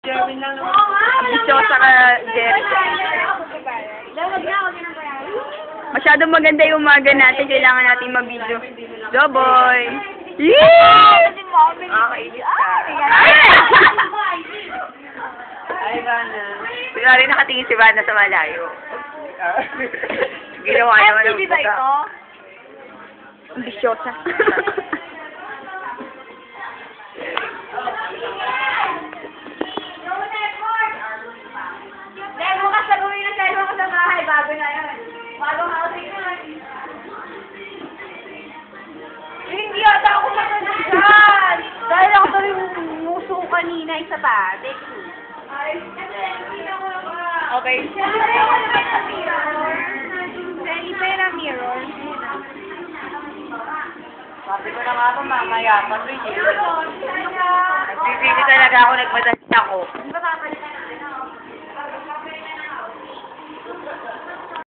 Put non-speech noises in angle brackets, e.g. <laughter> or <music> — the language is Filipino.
Jerwin lang naman. Ambisyosa ka, Jerry. Masyadong maganda yung umaga natin. Kailangan natin. Doboy! Yee! Nakakainis ka. Ay, Vanna. Nakatingin si Vanna sa malayo. <laughs> Ginawa naman ng FTV ba <laughs> Bagong housing na. Hindi ata ako matandaan. Dahil ako tuloy muso kanina isa pa. Take two. okay. Dahil pera mirror. Sabi ko na nga ba, mamaya pa rin eh. Nagbibili talaga ako, nagmadali ako.